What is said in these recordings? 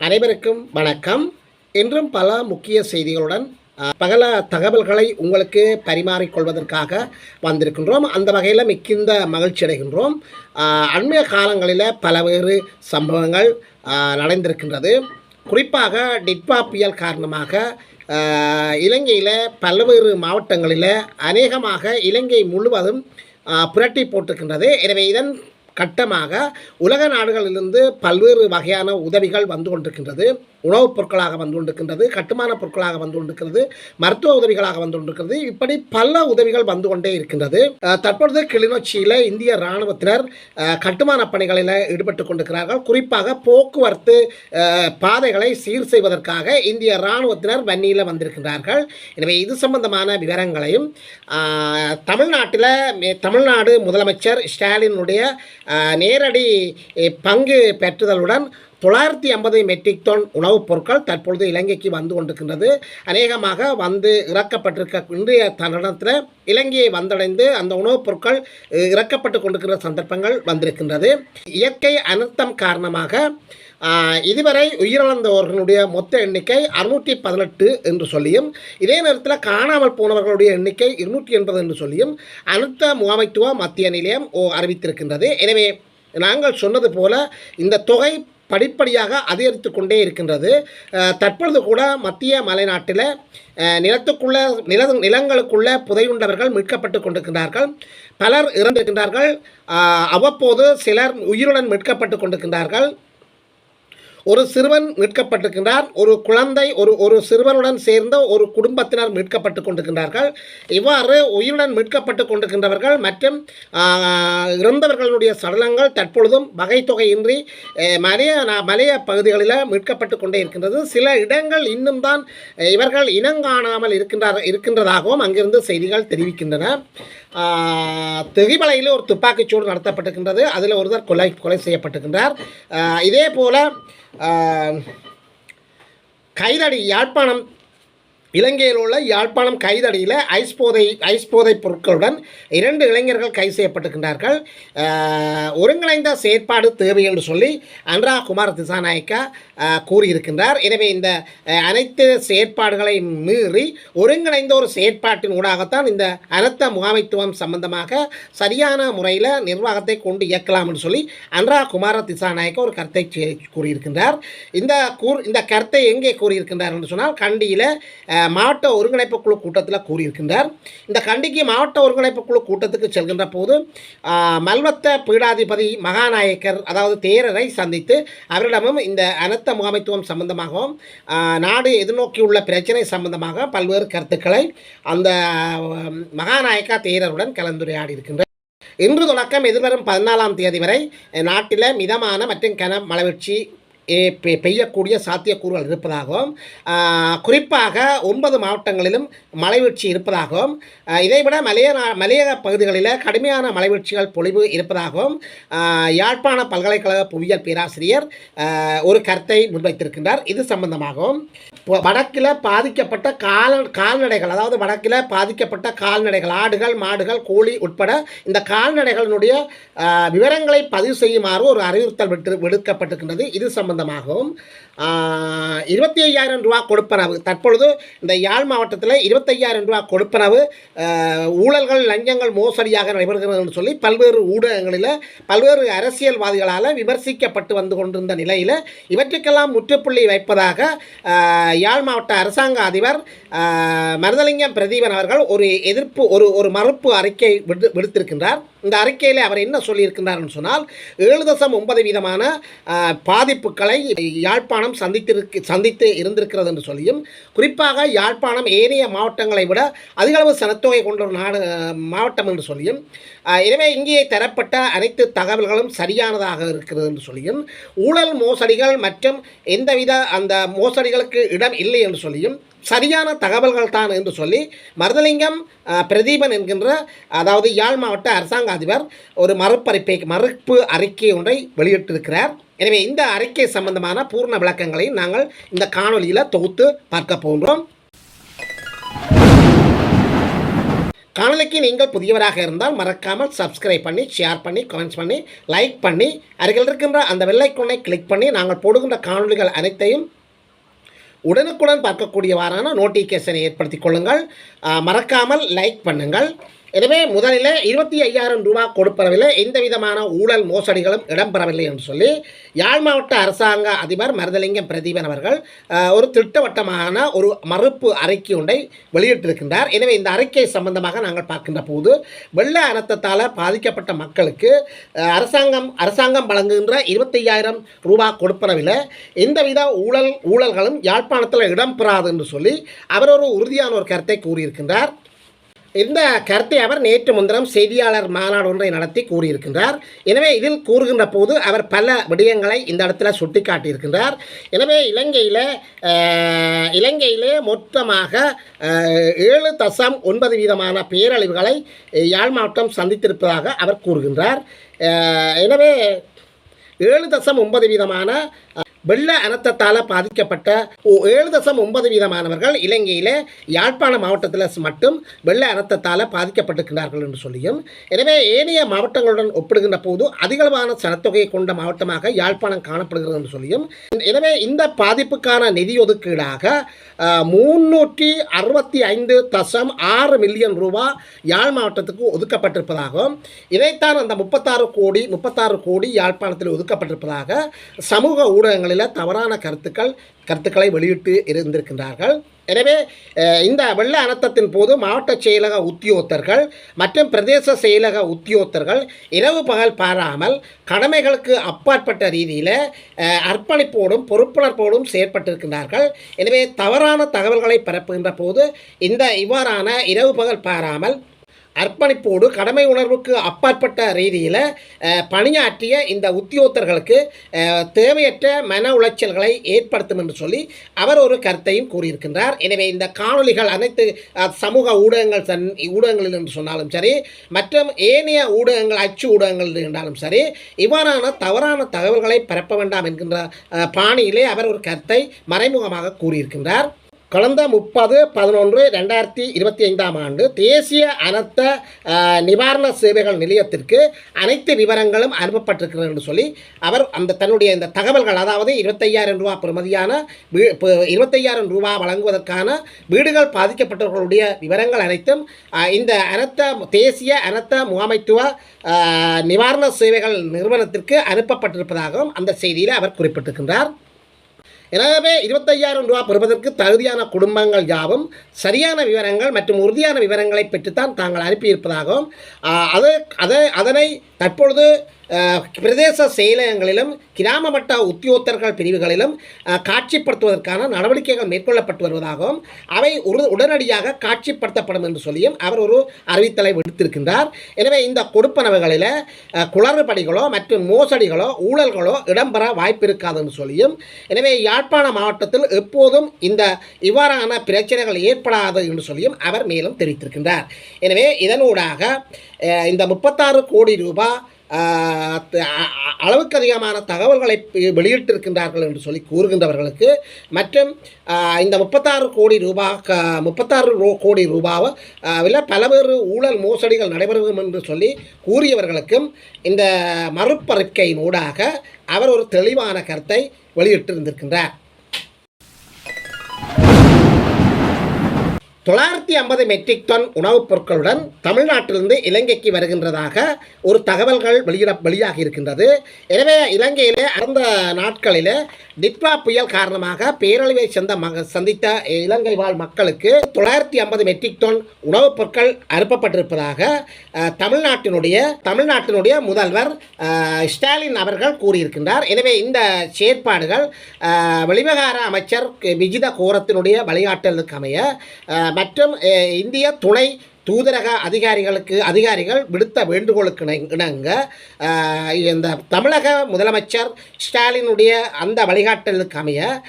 அனைவருக்கும் வணக்கம். இன்றும் பல முக்கிய செய்திகளுடன் பகல தகவல்களை உங்களுக்கு பரிமாறிக்கொள்வதற்காக வந்திருக்கின்றோம். அந்த வகையில் மிக்கிந்த மகிழ்ச்சி அடைகின்றோம். அண்மைய காலங்களில் பல்வேறு சம்பவங்கள் நடந்திருக்கின்றது. குறிப்பாக டிட்பா புயல் காரணமாக இலங்கையில் பல்வேறு மாவட்டங்களில் அநேகமாக இலங்கை முழுவதும் புரட்டி போட்டிருக்கின்றது. எனவே இதன் கட்டமாக உலக நாடுகளிலிருந்து பல்வேறு வகையான உதவிகள் வந்து கொண்டிருக்கின்றது. உணவுப் பொருட்களாக வந்து கொண்டிருக்கின்றது கட்டுமான பொருட்களாக வந்து கொண்டிருக்கிறது மருத்துவ உதவிகளாக வந்து கொண்டிருக்கிறது இப்படி பல உதவிகள் வந்து கொண்டே இருக்கின்றது தற்பொழுது கிளிநொச்சியில் இந்திய இராணுவத்தினர் கட்டுமான பணிகளில் ஈடுபட்டு கொண்டிருக்கிறார்கள். குறிப்பாக போக்குவரத்து பாதைகளை சீர் செய்வதற்காக இந்திய இராணுவத்தினர் வன்னியில் வந்திருக்கின்றார்கள். எனவே இது சம்பந்தமான விவரங்களையும் தமிழ்நாட்டில் தமிழ்நாடு முதலமைச்சர் ஸ்டாலினுடைய நேரடி பங்கு பெற்றுதலுடன் தொள்ளாயிரத்தி ஐம்பது மெட்ரிக் டன் உணவுப் பொருட்கள் தற்பொழுது இலங்கைக்கு வந்து கொண்டிருக்கின்றது. அநேகமாக வந்து இறக்கப்பட்டிருக்க இன்றைய தருணத்தில் இலங்கையை வந்தடைந்து அந்த உணவுப் பொருட்கள் இறக்கப்பட்டு கொண்டிருக்கிற சந்தர்ப்பங்கள் வந்திருக்கின்றது. இயற்கை அனர்த்தம் காரணமாக இதுவரை உயிரிழந்தவர்களுடைய மொத்த எண்ணிக்கை அறுநூற்றி பதினெட்டு என்று சொல்லியும் இதே நேரத்தில் காணாமல் போனவர்களுடைய எண்ணிக்கை இருநூற்றி எண்பது என்று சொல்லியும் அனர்த்த முகாமைத்துவ மத்திய நிலையம் ஓ அறிவித்திருக்கின்றது. எனவே நாங்கள் சொன்னது போல இந்த தொகை படிப்படியாக அதிகரித்து கொண்டே இருக்கின்றது தற்பொழுது கூட மத்திய மலைநாட்டில் நிலத்துக்குள்ள நில நிலங்களுக்குள்ள புதையுண்டவர்கள் மீட்கப்பட்டு கொண்டிருக்கிறார்கள் பலர் இறந்திருக்கின்றார்கள். அவ்வப்போது சிலர் உயிருடன் மீட்கப்பட்டு கொண்டிருக்கின்றார்கள். ஒரு சிறுவன் மீட்கப்பட்டிருக்கின்றார் ஒரு குழந்தை ஒரு ஒரு சிறுவனுடன் சேர்ந்த ஒரு குடும்பத்தினர் மீட்கப்பட்டு கொண்டிருக்கின்றார்கள். இவ்வாறு உயிருடன் மீட்கப்பட்டு கொண்டிருக்கின்றவர்கள் மற்றும் இறந்தவர்களுடைய சடலங்கள் தற்பொழுதும் வகைத்தொகையின்றி மலைய நா- மலைய பகுதிகளில் மீட்கப்பட்டு கொண்டே இருக்கின்றது. சில இடங்கள் இன்னும் தான் இவர்கள் இனங்காணாமல் இருக்கின்றார் இருக்கின்றதாகவும் அங்கிருந்து செய்திகள் தெரிவிக்கின்றன. ஆஹ், ஒரு துப்பாக்கிச்சூடு நடத்தப்பட்டிருக்கின்றது. அதில் ஒருவர் கொலை கொலை செய்யப்பட்டிருக்கின்றார். இதே போல் கைதடி யாழ்ப்பாணம் இலங்கையில் உள்ள யாழ்ப்பாணம் கைதடியில் ஐஸ் போதை ஐஸ் போதைப் பொருட்களுடன் இரண்டு இளைஞர்கள் கைது செய்யப்பட்டிருக்கின்றார்கள். ஒருங்கிணைந்த செயற்பாடு தேவை என்று சொல்லி அன்ரா குமார் திசாநாயக்கா கூறியிருக்கின்றார். எனவே இந்த அனைத்து செயற்பாடுகளை மீறி ஒருங்கிணைந்த ஒரு செயற்பாட்டின் ஊடாகத்தான் இந்த அனர்த்த முகாமைத்துவம் சம்பந்தமாக சரியான முறையில் நிர்வாகத்தை கொண்டு இயக்கலாம் என்று சொல்லி அன்ரா குமார திசாநாயக்க ஒரு கருத்தை கூறியிருக்கின்றார். இந்த கூர் இந்த கருத்தை எங்கே கூறியிருக்கின்றார் என்று சொன்னால் கண்டியில் மாவட்ட ஒருங்கிணைப்பு குழு கூட்டத்தில் கூறியிருக்கின்றார். இந்த கண்டிக்கு மாவட்ட ஒருங்கிணைப்பு குழு கூட்டத்துக்கு செல்கின்ற போது மல்வத்த பீடாதிபதி மகாநாயக்கர் அதாவது தேரரை சந்தித்து அவரிடமும் இந்த அனர்த்த முகாமைத்துவம் சம்பந்தமாகவும் நாடு எதிர்நோக்கியுள்ள பிரச்சனை சம்பந்தமாக பல்வேறு கருத்துக்களை அந்த மகாநாயக்கா தேரருடன் கலந்துரையாடி இருக்கின்ற இன்று தொடக்கம் எதிர்வரும் பதினாலாம் தேதி வரை நாட்டில் மிதமான மற்றும் கன மலவீழ்ச்சி பெய்யக்கூடிய சாத்தியக்கூறுகள் இருப்பதாகவும் குறிப்பாக ஒன்பது மாவட்டங்களிலும் மலைவீழ்ச்சி இருப்பதாகவும் இதைவிட மலைய மலையக பகுதிகளில் கடுமையான மலைவீழ்ச்சிகள் பொழிவு இருப்பதாகவும் யாழ்ப்பாண பல்கலைக்கழக புவியியல் பேராசிரியர் ஒரு கருத்தை முன்வைத்திருக்கின்றார். இது சம்பந்தமாகவும் வடக்கில் பாதிக்கப்பட்ட கால் கால்நடைகள் அதாவது வடக்கில் பாதிக்கப்பட்ட கால்நடைகள் ஆடுகள் மாடுகள் கோழி உட்பட இந்த கால்நடைகளினுடைய விவரங்களை பதிவு செய்யுமாறு ஒரு அறிவுறுத்தல் விட்டு விடுக்கப்பட்டிருக்கின்றது. இது சம்பந்தமாகவும் இருபத்தி ஐயாயிரம் ரூபா கொடுப்பனவு. தற்பொழுது இந்த யாழ் மாவட்டத்தில் இருபத்தையாயிரம் ரூபா கொடுப்பனவு. ஊழல்கள் லஞ்சங்கள் மோசடியாக நடைபெறுகிறதுன்னு சொல்லி பல்வேறு ஊடகங்களில் பல்வேறு அரசியல்வாதிகளால் விமர்சிக்கப்பட்டு வந்து கொண்டிருந்த நிலையில் இவற்றுக்கெல்லாம் முற்றுப்புள்ளி வைப்பதாக யாழ் மாவட்ட அரசாங்க அதிபர் மருதலிங்கம் பிரதீபன் அவர்கள் ஒரு எதிர்ப்பு ஒரு ஒரு மறுப்பு அறிக்கை விடு விடுத்திருக்கின்றார். இந்த அறிக்கையில் அவர் என்ன சொல்லியிருக்கின்றார்னு சொன்னால் ஏழு தசம் ஒன்பது வீதமான பாதிப்புகளை யாழ்ப்பாணம் சந்தித்திருக்கு சந்தித்து இருந்திருக்கிறது என்று சொல்லியும் குறிப்பாக யாழ்ப்பாணம் ஏனைய மாவட்டங்களை விட அதிகளவு சனத்தொகை கொண்ட ஒரு நாடு மாவட்டம் என்று சொல்லியும் எனவே இங்கே தரப்பட்ட அனைத்து தகவல்களும் சரியானதாக இருக்கிறது என்று சொல்லியும் ஊழல் மோசடிகள் மற்றும் எந்தவித அந்த மோசடிகளுக்கு இடம் இல்லை என்று சொல்லியும் சரியான தகவல்கள் தான் என்று சொல்லி மருதலிங்கம் பிரதீபன் என்கின்ற அதாவது யாழ் மாவட்ட அரசாங்க அதிபர் ஒரு மறுப்பறிப்பை மறுப்பு அறிக்கை ஒன்றை வெளியிட்டிருக்கிறார். எனவே இந்த அறிக்கை சம்பந்தமான பூர்ண விளக்கங்களை நாங்கள் இந்த காணொளியில் தொகுத்து பார்க்க போகிறோம் காணொலிக்கு நீங்கள் புதியவராக இருந்தால் மறக்காமல் சப்ஸ்கிரைப் பண்ணி ஷேர் பண்ணி கமெண்ட்ஸ் பண்ணி லைக் பண்ணி அருகில் இருக்கின்ற அந்த வெள்ளைக்கொன்னை கிளிக் பண்ணி நாங்கள் போடுகின்ற காணொலிகள் அனைத்தையும் உடனுக்குடன் பார்க்கக்கூடிய வாரான நோட்டிஃபிகேஷனை ஏற்படுத்திக் கொள்ளுங்கள். மறக்காமல் லைக் பண்ணுங்கள். எனவே முதலில் இருபத்தி ஐயாயிரம் ரூபாய் கொடுப்பறவில் எந்த விதமான ஊழல் மோசடிகளும் இடம்பெறவில்லை என்று சொல்லி யாழ் மாவட்ட அரசாங்க அதிபர் மருதலிங்கம் பிரதீபன் அவர்கள் ஒரு திட்டவட்டமான ஒரு மறுப்பு அறிக்கை ஒன்றை வெளியிட்டிருக்கின்றார். எனவே இந்த அறிக்கை சம்பந்தமாக நாங்கள் பார்க்கின்ற போது வெள்ள அனர்த்தத்தால் பாதிக்கப்பட்ட மக்களுக்கு அரசாங்கம் அரசாங்கம் வழங்குகின்ற இருபத்தையாயிரம் ரூபாய் கொடுப்பனவில் எந்தவித ஊழல் ஊழல்களும் யாழ்ப்பாணத்தில் இடம்பெறாது என்று சொல்லி அவர் ஒரு உறுதியான ஒரு கருத்தை கூறியிருக்கின்றார். இந்த கருத்தை அவர் நேற்று முன்தினம் செய்தியாளர் மாநாடு ஒன்றை நடத்தி கூறியிருக்கின்றார். எனவே இதில் கூறுகின்ற போது அவர் பல விடயங்களை இந்த இடத்துல சுட்டிக்காட்டியிருக்கின்றார். எனவே இலங்கையில் இலங்கையிலே மொத்தமாக ஏழு தசம் ஒன்பது வீதமான பேரழிவுகளை யாழ் மாவட்டம் சந்தித்திருப்பதாக அவர் கூறுகின்றார். எனவே ஏழு தசம் ஒன்பது வீதமான வெள்ள அனர்த்தத்தால் பாதிக்கப்பட்ட ஓ- ஏழு தசம் ஒன்பது வீதமானவர்கள் இலங்கையில் யாழ்ப்பாண மாவட்டத்தில் மட்டும் வெள்ள அனர்த்தத்தால் பாதிக்கப்பட்டிருக்கிறார்கள் என்று சொல்லியும் எனவே ஏனைய மாவட்டங்களுடன் ஒப்பிடுகின்ற போது அதிகளவான சனத்தொகையை கொண்ட மாவட்டமாக யாழ்ப்பாணம் காணப்படுகிறது என்று சொல்லியும் எனவே இந்த பாதிப்புக்கான நிதி ஒதுக்கீடாக முன்னூற்றி அறுபத்தி ஐந்து தசம் ஆறு மில்லியன் ரூபா யாழ் மாவட்டத்துக்கு ஒதுக்கப்பட்டிருப்பதாகவும் இதைத்தான் அந்த முப்பத்தாறு கோடி முப்பத்தாறு கோடி யாழ்ப்பாணத்தில் ஒதுக்கப்பட்டிருப்பதாக சமூக ஊடகங்களில் தவறான கருத்துக்கள் கருத்துக்களை வெளியிட்டு இருந்திருக்கின்றார்கள். எனவே இந்த வெள்ள அனர்த்தத்தின் போது மாவட்ட செயலக உத்தியோகத்தர்கள் மற்றும் பிரதேச செயலக உத்தியோகத்தர்கள் இரவு பகல் பாராமல் கடமைகளுக்கு அப்பாற்பட்ட ரீதியில் அர்ப்பணிப்போடும் பொறுப்புணர்வோடும் செயற்பட்டிருக்கின்றார்கள். எனவே தவறான தகவல்களை பரப்புகின்ற போது இந்த இவ்வாறான இரவு பகல் பாராமல் அர்ப்பணிப்போடு கடமை உணர்வுக்கு அப்பாற்பட்ட ரீதியில் பணியாற்றிய இந்த உத்தியோகத்தர்களுக்கு தேவையற்ற மன உளைச்சல்களை ஏற்படுத்தும் என்று சொல்லி அவர் ஒரு கருத்தையும் கூறியிருக்கின்றார். எனவே இந்த காணொளிகள் அனைத்து சமூக ஊடகங்கள் சன் ஊடகங்களில் என்று சொன்னாலும் சரி மற்றும் ஏனைய ஊடகங்கள் அச்சு ஊடகங்கள் என்றாலும் சரி இவ்வாறான தவறான தகவல்களை பரப்ப வேண்டாம் என்கின்ற பாணியிலே அவர் ஒரு கருத்தை மறைமுகமாக கூறியிருக்கின்றார். கடந்த முப்பது பதினொன்று ரெண்டாயிரத்தி இருபத்தி ஐந்தாம் ஆண்டு தேசிய அனர்த்த நிவாரண சேவைகள் நிலையத்திற்கு அனைத்து விவரங்களும் அனுப்பப்பட்டிருக்கிறது என்று சொல்லி அவர் அந்த தன்னுடைய இந்த தகவல்கள் அதாவது இருபத்தையாயிரம் ரூபா பெறுமதியான வீ இருபத்தையாயிரம் ரூபா வழங்குவதற்கான வீடுகள் பாதிக்கப்பட்டவர்களுடைய விவரங்கள் அனைத்தும் இந்த அனர்த்த தேசிய அனர்த்த முகாமைத்துவ நிவாரண சேவைகள் நிறுவனத்திற்கு அனுப்பப்பட்டிருப்பதாகவும் அந்த செய்தியில் அவர் குறிப்பிட்டிருக்கின்றார். எனவே இருபத்தையாயிரம் ரூபா பெறுவதற்கு தகுதியான குடும்பங்கள் யாவும் சரியான விவரங்கள் மற்றும் உறுதியான விவரங்களை பெற்றுத்தான் தாங்கள் அனுப்பியிருப்பதாகவும் அது அதை அதனை தற்பொழுது பிரதேச செயலகங்களிலும் கிராம மட்ட உத்தியோகத்தர்கள் பிரிவுகளிலும் காட்சிப்படுத்துவதற்கான நடவடிக்கைகள் மேற்கொள்ளப்பட்டு வருவதாகவும் அவை உடனடியாக காட்சிப்படுத்தப்படும் என்று சொல்லியும் அவர் ஒரு அறிவித்தலை விடுத்திருக்கின்றார். எனவே இந்த கொடுப்பனவுகளில் குளறுபடிகளோ மற்றும் மோசடிகளோ ஊழல்களோ இடம்பெற வாய்ப்பு இருக்காதுன்னு சொல்லியும் எனவே யாழ்ப்பாண மாவட்டத்தில் எப்போதும் இந்த இவ்வாறான பிரச்சனைகள் ஏற்படாது என்று சொல்லியும் அவர் மேலும் தெரிவித்திருக்கின்றார். எனவே இதனூடாக இந்த முப்பத்தாறு கோடி ரூபாய் அளவுக்கு அதிகமான தகவல்களை வெளியிட்டிருக்கின்றார்கள் என்று சொல்லி கூறுகின்றவர்களுக்கு மற்றும் இந்த முப்பத்தாறு கோடி ரூபா க முப்பத்தாறு ரூ கோடி ரூபாவை இல்லை பலவேறு ஊழல் மோசடிகள் நடைபெறும் என்று சொல்லி கூறியவர்களுக்கும் இந்த மறுப்பறிக்கையின் ஊடாக அவர் ஒரு தெளிவான கருத்தை வெளியிட்டிருந்திருக்கின்றார். தொள்ளாயிரத்தி ஐம்பது மெட்ரிக் டன் உணவுப் பொருட்களுடன் தமிழ்நாட்டிலிருந்து இலங்கைக்கு வருகின்றதாக ஒரு தகவல்கள் வெளியிட வெளியாகி இருக்கின்றது எனவே இலங்கையிலே அந்த நாட்களில் டிட்வா புயல் காரணமாக பேரழிவை சந்த மக சந்தித்த இலங்கை வாழ் மக்களுக்கு தொள்ளாயிரத்தி ஐம்பது மெட்ரிக் டன் உணவுப் பொருட்கள் அனுப்பப்பட்டிருப்பதாக தமிழ்நாட்டினுடைய தமிழ்நாட்டினுடைய முதல்வர் ஸ்டாலின் அவர்கள் கூறியிருக்கின்றார். எனவே இந்த செயற்பாடுகள் வெளிவகார அமைச்சர் விஜித கோரத்தினுடைய வழிகாட்டலுக்கு அமைய மற்றும் இந்திய துணை தூதரக அதிகாரிகளுக்கு அதிகாரிகள் விடுத்த வேண்டுகோளுக்கு இணங்க- இந்த தமிழக முதலமைச்சர் ஸ்டாலினுடைய அந்த வழிகாட்டலுக்கு அமைய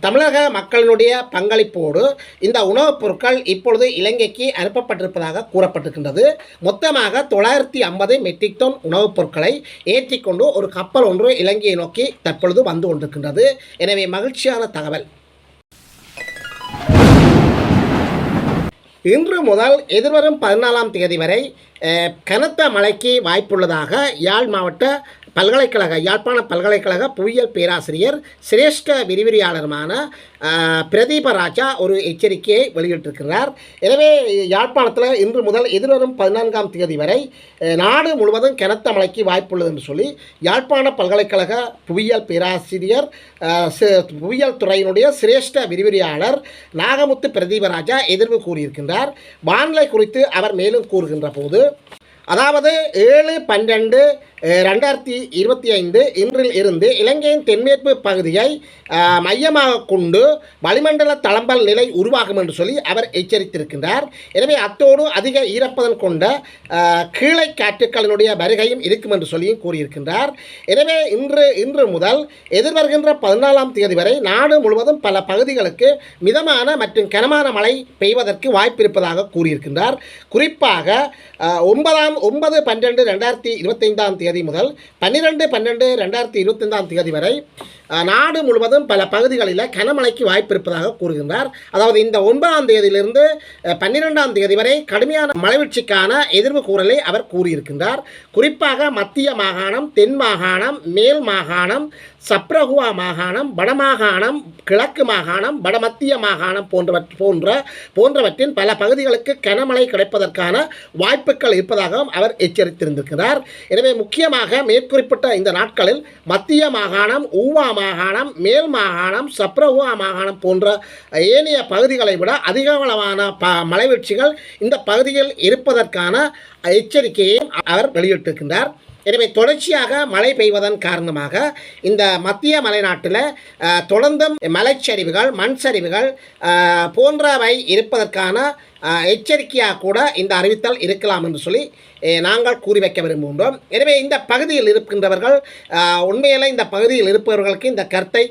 தமிழக மக்களினுடைய பங்களிப்போடு இந்த உணவுப் பொருட்கள் இப்பொழுது இலங்கைக்கு அனுப்பப்பட்டிருப்பதாக கூறப்பட்டிருக்கின்றது. மொத்தமாக தொள்ளாயிரத்தி ஐம்பது மெட்ரிக் டன் உணவுப் பொருட்களை ஏற்றிக்கொண்டு ஒரு கப்பல் ஒன்று இலங்கையை நோக்கி தற்பொழுது வந்து கொண்டிருக்கின்றது. எனவே மகிழ்ச்சியான தகவல். இன்று முதல் எதிர்வரும் பதினாலாம் தேதி வரை கனத்த மழைக்கு வாய்ப்புள்ளதாக யாழ் மாவட்ட பல்கலைக்கழக யாழ்ப்பாண பல்கலைக்கழக புவியியல் பேராசிரியர் சிரேஷ்ட விரிவிரியாளருமான அஹ், பிரதீப ராஜா ஒரு எச்சரிக்கையை வெளியிட்டிருக்கிறார். எனவே யாழ்ப்பாணத்தில் இன்று முதல் எதிர்வரும் பதினான்காம் தேதி வரை நாடு முழுவதும் கனத்த மழைக்கு வாய்ப்புள்ளது என்று சொல்லி யாழ்ப்பாண பல்கலைக்கழக புவியியல் பேராசிரியர் புவியியல் துறையினுடைய சிரேஷ்ட விரிவிரியாளர் நாகமுத்து பிரதீபராஜா எதிர்வு கூறியிருக்கின்றார். வானிலை குறித்து அவர் மேலும் கூறுகின்ற போது அதாவது ஏழு பன்னெண்டு ரெண்டாயிரத்தி இருபத்தி ஐந்து இன்றில் இருந்து இலங்கையின் தென்மேற்பு பகுதியை மையமாக கொண்டு வளிமண்டல தளம்பல் நிலை உருவாகும் என்று சொல்லி அவர் எச்சரித்திருக்கின்றார். எனவே அத்தோடு அதிக ஈரப்பதன் கொண்ட கீழே கீழை காற்றுக்களினுடைய வருகையும் இருக்கும் என்று சொல்லியும் கூறியிருக்கின்றார். எனவே இன்று இன்று முதல் எதிர்வருகின்ற பதினாலாம் தேதி வரை நாடு முழுவதும் பல பகுதிகளுக்கு மிதமான மற்றும் கனமான மழை பெய்வதற்கு வாய்ப்பிருப்பதாக கூறியிருக்கின்றார். குறிப்பாக ஒன்பதாம் மாதம் ஒன்பது பன்னெண்டு ரெண்டாயிரத்தி இருபத்தைந்தாம் தேதி முதல் பன்னிரெண்டு பன்னெண்டு ரெண்டாயிரத்தி இருபத்தைந்தாம் தேதி வரை நாடு முழுவதும் பல பகுதிகளில் கனமழைக்கு வாய்ப்பு இருப்பதாக கூறுகின்றார். அதாவது இந்த ஒன்பதாம் தேதியிலிருந்து பன்னிரெண்டாம் தேதி வரை கடுமையான மலைவீழ்ச்சிக்கான எதிர்வு கூறலை அவர் கூறியிருக்கின்றார். குறிப்பாக மத்திய மாகாணம் தென் மாகாணம் மேல் மாகாணம் சப்ரகுவா மாகாணம் வடமாகாணம் கிழக்கு மாகாணம் வடமத்திய மாகாணம் போன்றவற் போன்ற போன்றவற்றின் பல பகுதிகளுக்கு கனமழை கிடைப்பதற்கான வாய்ப்புகள் இருப்பதாக இருப்பதாகவும் அவர் எச்சரித்திருந்திருக்கிறார். எனவே முக்கியமாக மேற்குறிப்பிட்ட இந்த நாட்களில் மத்திய மாகாணம் ஊவா மாகாணம் மேல் மாகாணம் சப்ரஹுவா மாகாணம் போன்ற ஏனைய பகுதிகளை விட அதிகளவான ப மலைவீழ்ச்சிகள் இந்த பகுதியில் இருப்பதற்கான எச்சரிக்கையையும் அவர் வெளியிட்டிருக்கின்றார். எனவே தொடர்ச்சியாக மழை பெய்வதன் காரணமாக இந்த மத்திய மலைநாட்டில் தொடர்ந்தும் மலைச்சரிவுகள் மண் சரிவுகள் போன்றவை இருப்பதற்கான எச்சரிக்கையாக கூட இந்த அறிவித்தல் இருக்கலாம் என்று சொல்லி நாங்கள் கூறி வைக்க விரும்புகின்றோம். எனவே இந்த பகுதியில் இருக்கின்றவர்கள் உண்மையிலே இந்த பகுதியில் இருப்பவர்களுக்கு இந்த கருத்தை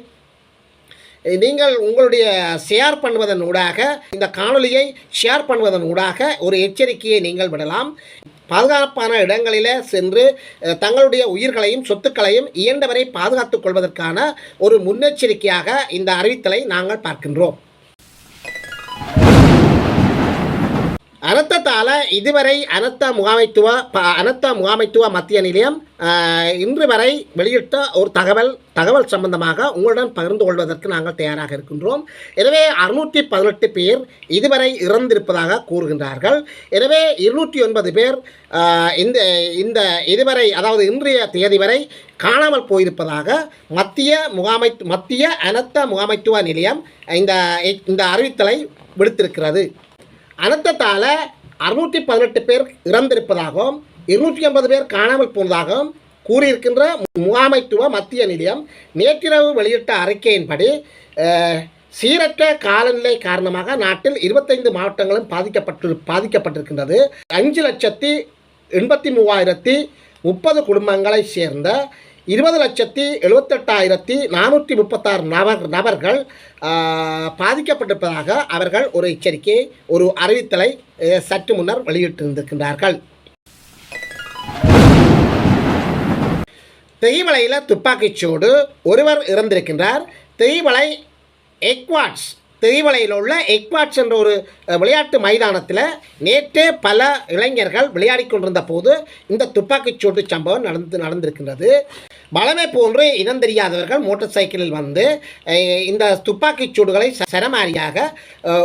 நீங்கள் உங்களுடைய ஷேர் பண்ணுவதன் ஊடாக இந்த காணொலியை ஷேர் பண்ணுவதன் ஊடாக ஒரு எச்சரிக்கையை நீங்கள் விடலாம். பாதுகாப்பான இடங்களில் சென்று தங்களுடைய உயிர்களையும் சொத்துக்களையும் இயன்றவரை பாதுகாத்துக் கொள்வதற்கான ஒரு முன்னெச்சரிக்கையாக இந்த அறிவித்தலை நாங்கள் பார்க்கின்றோம். அனர்த்தத்தால் இதுவரை அனத்த முகாமைத்துவ ப முகாமைத்துவ மத்திய நிலையம் இன்று வரை வெளியிட்ட ஒரு தகவல் தகவல் சம்பந்தமாக உங்களுடன் பகிர்ந்து கொள்வதற்கு நாங்கள் தயாராக இருக்கின்றோம். எனவே அறுநூற்றி பதினெட்டு பேர் இதுவரை இறந்திருப்பதாக கூறுகின்றார்கள். எனவே இருநூற்றி ஒன்பது பேர் இந்த இந்த இதுவரை அதாவது இன்றைய தேதி வரை காணாமல் போயிருப்பதாக மத்திய முகாமை மத்திய அனர்த்த முகாமைத்துவ நிலையம் இந்த இந்த அறிவித்தலை விடுத்திருக்கிறது. அனர்த்தத்தால் அறுநூற்றி பதினெட்டு பேர் இறந்திருப்பதாகவும் இருநூற்றி ஐம்பது பேர் காணாமல் போனதாகவும் கூறியிருக்கின்ற முகாமைத்துவ மத்திய நிலையம் நேற்றிரவு வெளியிட்ட அறிக்கையின்படி சீரற்ற காலநிலை காரணமாக நாட்டில் இருபத்தைந்து மாவட்டங்களும் பாதிக்கப்பட்டு பாதிக்கப்பட்டிருக்கின்றது. அஞ்சு லட்சத்தி எண்பத்தி மூவாயிரத்தி முப்பது குடும்பங்களை சேர்ந்த இருபது லட்சத்தி எழுபத்தெட்டாயிரத்தி நானூற்றி முப்பத்தாறு நபர் நபர்கள் பாதிக்கப்பட்டிருப்பதாக அவர்கள் ஒரு எச்சரிக்கை ஒரு அறிவித்தலை சற்று முன்னர் வெளியிட்டிருந்திருக்கின்றார்கள். தெய்வலையில் துப்பாக்கிச்சூடு ஒருவர் இறந்திருக்கின்றார். தெய்வலை எக்வாட்ஸ் திரிவலையில் உள்ள எக்பாட்ஸ் என்ற ஒரு விளையாட்டு மைதானத்தில் நேற்றே பல இளைஞர்கள் விளையாடி கொண்டிருந்த போது இந்த துப்பாக்கிச்சூட்டு சம்பவம் நடந்து நடந்திருக்கின்றது. பலமை போன்று இனம் தெரியாதவர்கள் மோட்டார் சைக்கிளில் வந்து இந்த துப்பாக்கிச் சூடுகளை சரமாரியாக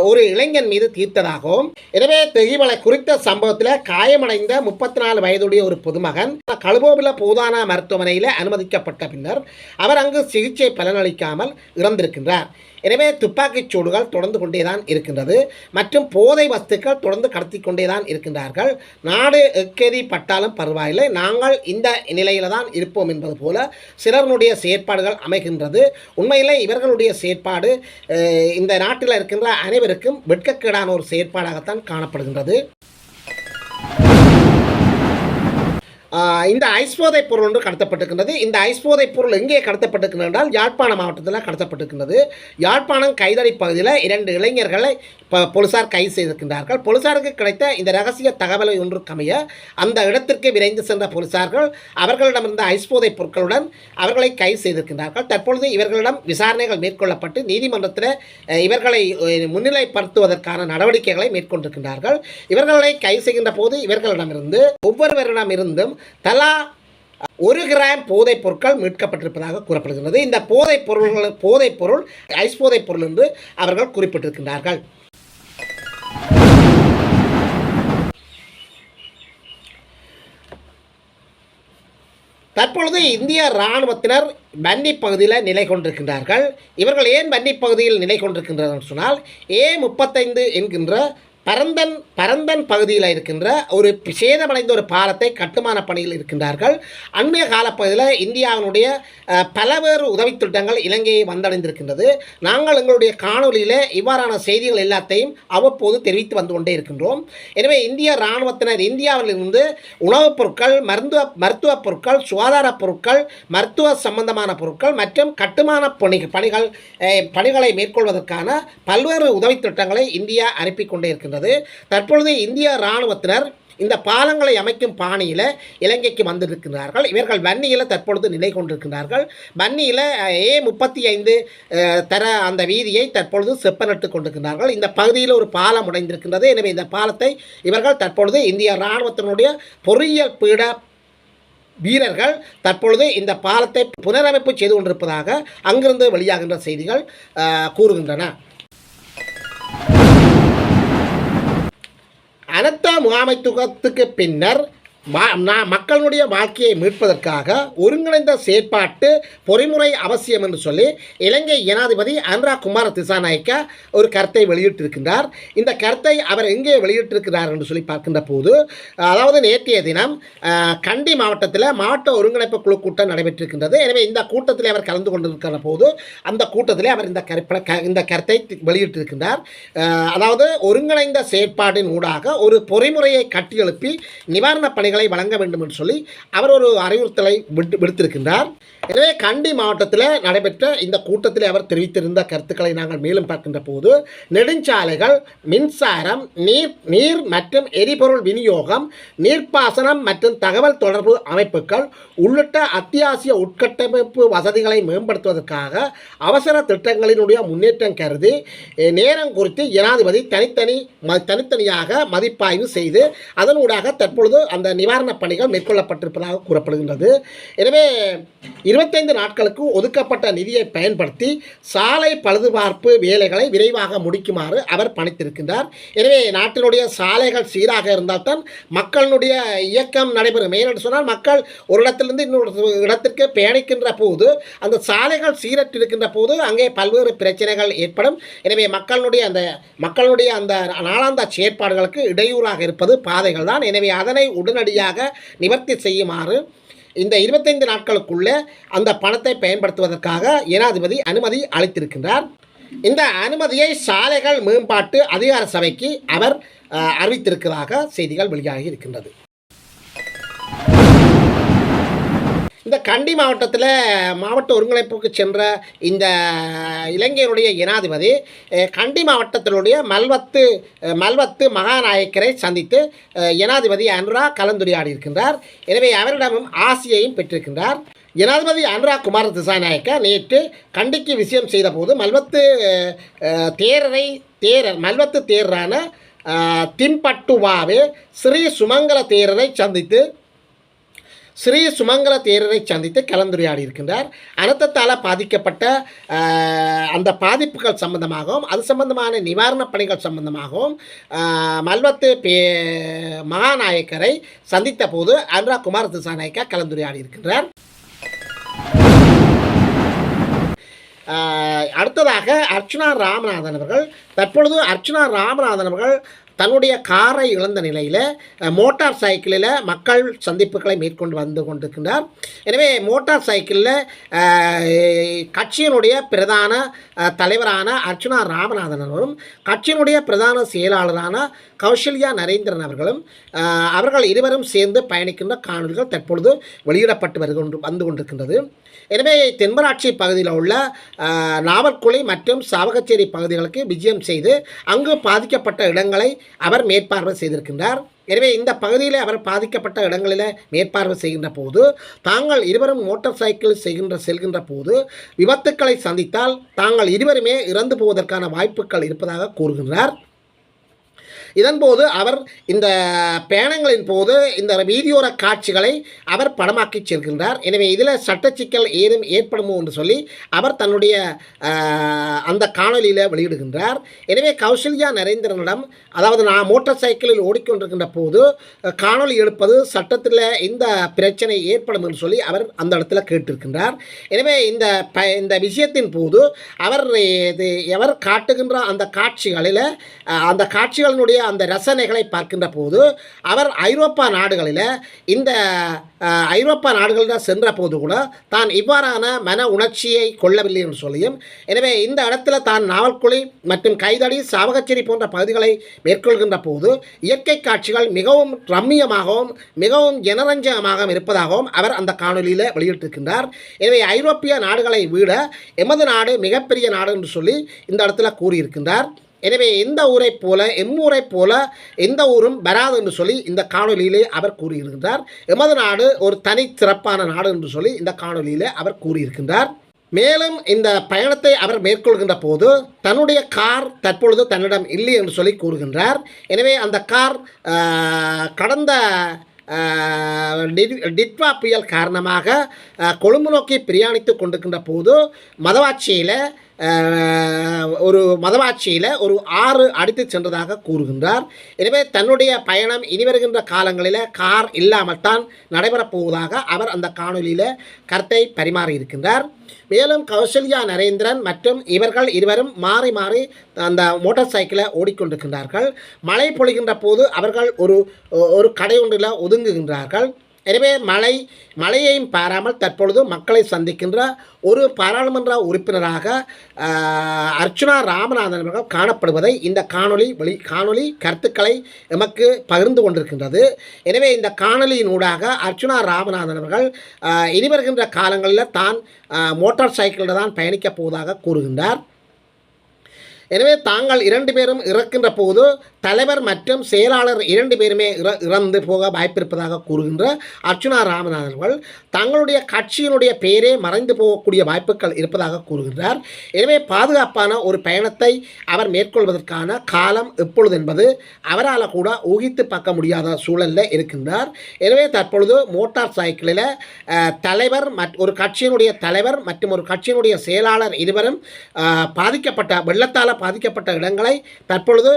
ஒரு இளைஞன் மீது தீர்த்ததாகவும் எனவே திரிவலை குறித்த சம்பவத்தில் காயமடைந்த முப்பத்தி நாலு வயதுடைய ஒரு பொதுமகன் கழுபோவில போதான மருத்துவமனையில் அனுமதிக்கப்பட்ட பின்னர் அவர் அங்கு சிகிச்சை பலனளிக்காமல் இறந்திருக்கின்றார். எனவே துப்பாக்கிச் சூடுகள் தொடர்ந்து கொண்டேதான் இருக்கின்றது. மற்றும் போதை வஸ்துக்கள் தொடர்ந்து கடத்தி கொண்டேதான் இருக்கின்றார்கள். நாடு எக்கேதி பட்டாலும் பரவாயில்லை. நாங்கள் இந்த நிலையில தான் இருப்போம் என்பது போல சிலருடைய செயற்பாடுகள் அமைகின்றது. உண்மையிலே இவர்களுடைய செயற்பாடு இந்த நாட்டில் இருக்கின்ற அனைவருக்கும் வெட்கக்கேடான ஒரு செயற்பாடாகத்தான் காணப்படுகின்றது. இந்த ஐஸ் போதைப் பொருள் ஒன்று கடத்தப்பட்டிருக்கின்றது. இந்த ஐஸ் போதைப் பொருள் எங்கே கடத்தப்பட்டிருக்கிறது என்றால் யாழ்ப்பாண மாவட்டத்தில் கடத்தப்பட்டிருக்கின்றது. யாழ்ப்பாணம் கைதடி பகுதியில் இரண்டு இளைஞர்களை இப்போ போலீசார் கைது செய்திருக்கின்றார்கள். போலீசாருக்கு கிடைத்த இந்த ரகசிய தகவலை ஒன்று கமைய அந்த இடத்திற்கு விரைந்து சென்ற போலீசார்கள் அவர்களிடமிருந்த ஐஸ் போதைப் பொருட்களுடன் அவர்களை கைது செய்திருக்கின்றார்கள். தற்பொழுது இவர்களிடம் விசாரணைகள் மேற்கொள்ளப்பட்டு நீதிமன்றத்தில் இவர்களை முன்னிலைப்படுத்துவதற்கான நடவடிக்கைகளை மேற்கொண்டிருக்கின்றார்கள். இவர்களை கைது செய்கின்ற போது இவர்களிடமிருந்து ஒவ்வொருவரிடமிருந்தும் தலா ஒரு கிராம் போதைப் பொருட்கள் மீட்கப்பட்டிருப்பதாக கூறப்படுகிறது இந்த போதைப் பொருள்கள் போதைப் பொருள் ஐஸ் போதைப் பொருள் என்று அவர்கள் குறிப்பிட்டிருக்கின்றார்கள். தற்பொழுது இந்திய இராணுவத்தினர் வன்னி பகுதியில் நிலை கொண்டிருக்கின்றார்கள். இவர்கள் ஏன் வன்னி பகுதியில் நிலை கொண்டிருக்கின்றனர் சொன்னால் ஏ முப்பத்தைந்து என்கின்ற பரந்தன் பரந்தன் பகுதியில் இருக்கின்ற ஒரு சேதமடைந்த ஒரு பாலத்தை கட்டுமான பணியில் இருக்கின்றார்கள். அண்மைய காலப்பகுதியில் இந்தியாவினுடைய பலவேறு உதவி திட்டங்கள் இலங்கையை வந்தடைந்திருக்கின்றது. நாங்கள் எங்களுடைய காணொலியில் இவ்வாறான செய்திகள் எல்லாத்தையும் அவ்வப்போது தெரிவித்து வந்து கொண்டே இருக்கின்றோம். எனவே இந்திய இராணுவத்தினர் இந்தியாவிலிருந்து உணவுப் பொருட்கள் மருத்துவ மருத்துவப் பொருட்கள் சுகாதாரப் பொருட்கள் மருத்துவ சம்பந்தமான பொருட்கள் மற்றும் கட்டுமான பணி பணிகள் பணிகளை மேற்கொள்வதற்கான பல்வேறு உதவி திட்டங்களை இந்தியா அனுப்பி கொண்டே இருக்கின்றது. தற்பொழுது இந்திய இராணுவத்தினர் இந்த பாலங்களை அமைக்கும் பாணியில் இலங்கைக்கு வந்திருக்கிறார்கள் இவர்கள் வன்னியில் தற்பொழுது நிலை கொண்டிருக்கிறார்கள் வன்னியில் ஏ முப்பத்தி ஐந்து தர அந்த வீதியை தற்பொழுது செப்பனிட்டு கொண்டிருக்கிறார்கள் இந்த பகுதியில் ஒரு பாலம் உடைந்திருக்கின்றது. எனவே இந்த பாலத்தை இவர்கள் தற்பொழுது இந்திய இராணுவத்தினுடைய பொறியியல் பீட வீரர்கள் தற்பொழுது இந்த பாலத்தை புனரமைப்பு செய்து கொண்டிருப்பதாக அங்கிருந்து வெளியாகின்ற செய்திகள் கூறுகின்றன. அனர்த்த முகாமைத்துவத்துக்கு பின்னர் மக்களுடைய வாழ்க்கையை மீட்பதற்காக ஒருங்கிணைந்த செயற்பாட்டு பொறிமுறை அவசியம் என்று சொல்லி இலங்கை ஜனாதிபதி அனுரா குமார திசாநாயக்கா ஒரு கருத்தை வெளியிட்டிருக்கின்றார். இந்த கருத்தை அவர் எங்கே வெளியிட்டிருக்கிறார் என்று சொல்லி பார்க்கின்ற போது அதாவது நேற்றைய தினம் கண்டி மாவட்டத்தில் மாவட்ட ஒருங்கிணைப்பு குழு கூட்டம் நடைபெற்றிருக்கின்றது. எனவே இந்த கூட்டத்தில் அவர் கலந்து கொண்டிருக்கிற போது அந்த கூட்டத்திலே அவர் இந்த கருப்ப க- இந்த கருத்தை வெளியிட்டிருக்கின்றார். அதாவது ஒருங்கிணைந்த செயற்பாட்டின் ஊடாக ஒரு பொறிமுறையை கட்டியெழுப்பி நிவாரணப் பணிகள் வழங்க வேண்டும் என்று சொல்லி அவர் ஒரு அறிவுறுத்தலை விட்டு விடுத்திருக்கின்றார். எனவே கண்டி மாவட்டத்தில் நடைபெற்ற இந்த கூட்டத்தில் அவர் தெரிவித்திருந்த கருத்துக்களை நாங்கள் மேலும் பார்க்கின்ற போது நெடுஞ்சாலைகள் மின்சாரம் நீர் நீர் மற்றும் எரிபொருள் விநியோகம் நீர்ப்பாசனம் மற்றும் தகவல் தொடர்பு அமைப்புகள் உள்ளிட்ட அத்தியாவசிய உட்கட்டமைப்பு வசதிகளை மேம்படுத்துவதற்காக அவசர திட்டங்களினுடைய முன்னேற்றம் கருதி நேரம் குறித்து ஜனாதிபதி தனித்தனி ம- தனித்தனியாக மதிப்பாய்வு செய்து அதனூடாக தற்பொழுது அந்த நிவாரணப் பணிகள் மேற்கொள்ளப்பட்டிருப்பதாக கூறப்படுகின்றது. எனவே இரு இருபத்தைந்து நாட்களுக்கு ஒதுக்கப்பட்ட நிதியை பயன்படுத்தி சாலை பழுதுபார்ப்பு வேலைகளை விரைவாக முடிக்குமாறு அவர் பணித்திருக்கின்றார். எனவே நாட்டினுடைய சாலைகள் சீராக இருந்தால்தான் மக்களினுடைய இயக்கம் நடைபெறும். என்று சொன்னால் மக்கள் ஒரு இடத்திலிருந்து இன்னொரு இடத்திற்கு பயணிக்கின்ற போது அந்த சாலைகள் சீரற்றிருக்கின்ற போது அங்கே பல்வேறு பிரச்சனைகள் ஏற்படும். எனவே மக்களுடைய அந்த மக்களுடைய அந்த நாளாந்த செயற்பாடுகளுக்கு இடையூறாக இருப்பது பாதைகள் தான் எனவே அதனை உடனடியாக நிவர்த்தி செய்யுமாறு இந்த இருபத்தைந்து நாட்களுக்குள்ளே அந்த பணத்தை பயன்படுத்துவதற்காக ஜனாதிபதி அனுமதி அளித்திருக்கின்றார். இந்த அனுமதியை சாலைகள் மேம்பாட்டு அதிகார சபைக்கு அவர் அறிவித்திருக்கிறதாக செய்திகள் வெளியாகி இருக்கின்றது. இந்த கண்டி மாவட்டத்தில் மாவட்ட ஒருங்கிணைப்புக்கு சென்ற இந்த இலங்கையினுடைய ஜனாதிபதி கண்டி மாவட்டத்தினுடைய மல்வத்து மல்வத்து மகாநாயக்கரை சந்தித்து ஜனாதிபதி அனுரா கலந்துரையாடி இருக்கின்றார். எனவே அவரிடமும் ஆசியையும் பெற்றிருக்கின்றார். ஜனாதிபதி அனுரா குமார திசாநாயக்க நேற்று கண்டிக்கு விஷயம் செய்தபோது மல்வத்து தேரரை தேரர் மல்வத்து தேரரான திம்பட்டுவாவே ஸ்ரீ சுமங்கல தேரரை சந்தித்து ஸ்ரீ சுமங்கல தேரரை சந்தித்து கலந்துரையாடி இருக்கின்றார். அனர்த்தத்தால் பாதிக்கப்பட்ட அந்த பாதிப்புகள் சம்பந்தமாகவும் அது சம்பந்தமான நிவாரணப் பணிகள் சம்பந்தமாகவும் மல்வத்து பே மகாநாயக்கரை சந்தித்த போது அனுரா குமார் திசாநாயக்கா கலந்துரையாடி இருக்கின்றார். அடுத்ததாக அர்ச்சனா ராமநாதன் அவர்கள் தற்பொழுது அர்ச்சனா ராமநாதன் அவர்கள் தன்னுடைய காரை இழந்த நிலையில் மோட்டார் சைக்கிளில் மக்கள் சந்திப்புகளை மேற்கொண்டு வந்து கொண்டிருக்கின்றார். எனவே மோட்டார் சைக்கிளில் கட்சியினுடைய பிரதான தலைவரான அர்ச்சுனா ராமநாதன் அவர்களும் கட்சியினுடைய பிரதான செயலாளரான கௌசல்யா நரேந்திரன் அவர்களும் அவர்கள் இருவரும் சேர்ந்து பயணிக்கின்ற காணொலிகள் தற்பொழுது வெளியிடப்பட்டு வருகின்ற வந்து கொண்டிருக்கின்றது. எனவே தென்மராட்சி பகுதியில் உள்ள நாவற்குழி மற்றும் சாவகச்சேரி பகுதிகளுக்கு விஜயம் செய்து அங்கு பாதிக்கப்பட்ட இடங்களை அவர் மேற்பார்வை செய்திருக்கின்றார். எனவே இந்த பகுதியில் அவர் பாதிக்கப்பட்ட இடங்களில் மேற்பார்வை செய்கின்ற போது தாங்கள் இருவரும் மோட்டார் சைக்கிள் செய்கின்ற செல்கின்ற போது விபத்துக்களை சந்தித்தால் தாங்கள் இருவருமே இறந்து போவதற்கான வாய்ப்புகள் இருப்பதாக கூறுகின்றார். இதன்போது அவர் இந்த பயணங்களின் போது இந்த வீதியோர காட்சிகளை அவர் படமாக்கி செல்கின்றார். எனவே இதில் சட்ட சிக்கல் ஏதும் ஏற்படுமோ என்று சொல்லி அவர் தன்னுடைய அந்த காணொலியில் வெளியிடுகின்றார். எனவே கௌசல்யா நரேந்திரனிடம் அதாவது நான் மோட்டார் சைக்கிளில் ஓடிக்கொண்டிருக்கின்ற போது காணொலி காணொளி எடுப்பது சட்டத்தில் இந்த பிரச்சனை ஏற்படும் என்று சொல்லி அவர் அந்த இடத்துல கேட்டிருக்கின்றார். எனவே இந்த ப இந்த விஷயத்தின் போது அவர் இது எவர் காட்டுகின்ற அந்த காட்சிகளில் அந்த காட்சிகளினுடைய அந்த ரசனைகளை பார்க்கின்ற போது அவர் ஐரோப்பா நாடுகளில் இந்த ஐரோப்பா நாடுகளில் சென்ற போது கூட தான் இவ்வாறான மன உணர்ச்சியை கொள்ளவில்லை என்று சொல்லியும் எனவே இந்த இடத்துல தான் நாவல்குழி மற்றும் கைதடி சாவகச்சேரி போன்ற பகுதிகளை மேற்கொள்கின்ற போது இயற்கை காட்சிகள் மிகவும் ரம்மியமாகவும் மிகவும் ஜனரஞ்சகமாகவும் இருப்பதாகவும் அவர் அந்த காணொலியில் வெளியிட்டிருக்கின்றார். எனவே ஐரோப்பிய நாடுகளை விட எமது நாடு மிகப்பெரிய நாடு என்று சொல்லி இந்த இடத்துல கூறியிருக்கின்றார். எனவே எந்த ஊரைப் போல எம்மூரைப் போல எந்த ஊரும் வராது என்று சொல்லி இந்த காணொலியிலே அவர் கூறியிருக்கின்றார். எமது நாடு ஒரு தனி சிறப்பான நாடு என்று சொல்லி இந்த காணொலியிலே அவர் கூறியிருக்கின்றார். மேலும் இந்த பயணத்தை அவர் மேற்கொள்கின்ற போது தன்னுடைய கார் தற்பொழுது தன்னிடம் இல்லை என்று சொல்லி கூறுகின்றார். எனவே அந்த கார் கடந்த டிட்வா புயல் காரணமாக கொழும்பு நோக்கி பிரயாணித்து கொண்டிருக்கின்ற போது மதவாட்சியில் ஒரு மதவாட்சியில் ஒரு ஆறு அடித்து சென்றதாக கூறுகின்றார். எனவே தன்னுடைய பயணம் இனி வருகின்ற காலங்களில் கார் இல்லாமல் தான் நடைபெறப் போவதாக அவர் அந்த காணொலியில் கருத்தை பரிமாறியிருக்கின்றார். மேலும் கௌசல்யா நரேந்திரன் மற்றும் இவர்கள் இருவரும் மாறி மாறி அந்த மோட்டார் சைக்கிளை ஓடிக்கொண்டிருக்கின்றார்கள். மழை பொழிகின்ற போது அவர்கள் ஒரு ஒரு கடை ஒன்றில் ஒதுங்குகின்றார்கள். எனவே மழை மழையையும் பாராமல் தற்பொழுது மக்களை சந்திக்கின்ற ஒரு பாராளுமன்ற உறுப்பினராக அர்ச்சுனா ராமநாதன் அவர்கள் காணப்படுவதை இந்த காணொளி வெளி காணொளி கருத்துக்களை எமக்கு பகிர்ந்து கொண்டிருக்கின்றது. எனவே இந்த காணொளியின் ஊடாக அர்ச்சுனா ராமநாதன் அவர்கள் இனி வருகின்ற காலங்களில் தான் மோட்டார் சைக்கிளில் தான் பயணிக்கப் போவதாக கூறுகின்றார். எனவே தாங்கள் இரண்டு பேரும் இறக்கின்ற போது தலைவர் மற்றும் செயலாளர் இரண்டு பேருமே இற இறந்து போக வாய்ப்பிருப்பதாக கூறுகின்ற அர்ச்சுனா ராமநாதன் அவர்கள் தங்களுடைய கட்சியினுடைய பெயரே மறைந்து போகக்கூடிய வாய்ப்புகள் இருப்பதாக கூறுகின்றார். எனவே பாதுகாப்பான ஒரு பயணத்தை அவர் மேற்கொள்வதற்கான காலம் எப்பொழுது என்பது அவரால் கூட ஊகித்து பார்க்க முடியாத சூழலில் இருக்கின்றார். எனவே தற்பொழுது மோட்டார் சைக்கிளில் தலைவர் மற் ஒரு கட்சியினுடைய தலைவர் மற்றும் ஒரு கட்சியினுடைய செயலாளர் இருவரும் பாதிக்கப்பட்ட வெள்ளத்தால் பாதிக்கப்பட்ட இடங்களை தற்பொழுது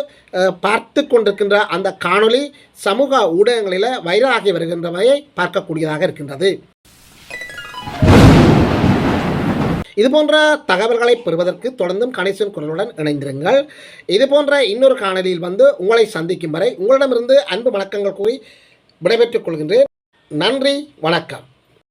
பார்த்து கொண்டிருக்கின்ற அந்த காணொளி சமூக ஊடகங்களில் வைரலாகி வருகின்றவையை பார்க்கக்கூடியதாக இருக்கின்றது. இதுபோன்ற தகவல்களை பெறுவதற்கு தொடர்ந்தும் கணேசன் குரலுடன் இணைந்திருங்கள். இதுபோன்ற இன்னொரு காணொலியில் வந்து உங்களை சந்திக்கும் வரை உங்களிடமிருந்து அன்பு வணக்கங்கள் கூறி விடைபெற்றுக் கொள்கின்றேன். நன்றி வணக்கம்.